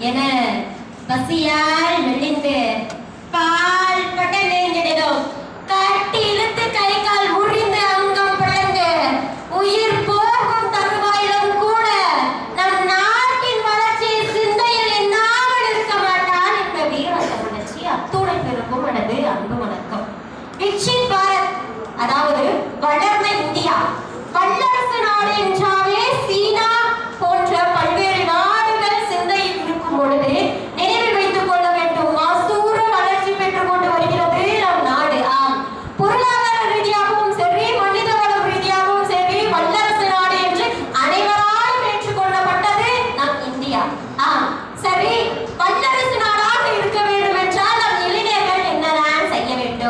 என பசியால் விழிந்து பால் பட்ட நேர்ந்திடும் கட்டி இழுத்து கை கால் முறிந்து அங்கம் பிளந்து உயிர் போகும் தருவாயிலும் கூட நம் நாட்டின் வளர்ச்சியின் சிந்தையில் என்னாமல் இருக்க மாட்டான் என்ற வீரத்தை வளர்ச்சி அத்துடன் பெருக்கும் எனது அன்பு வணக்கம். விக்ஷித் பாரத் அதாவது வளர்ந்த இந்தியா. வல்லரசு நாடு என்றால்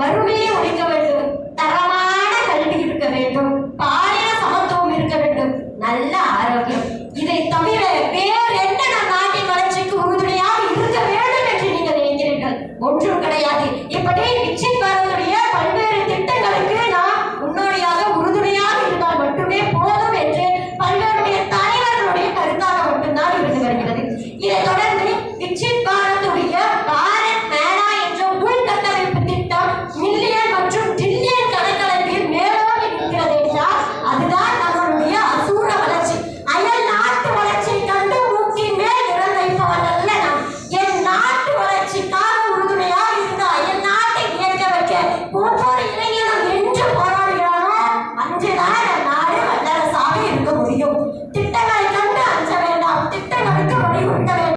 வறுமை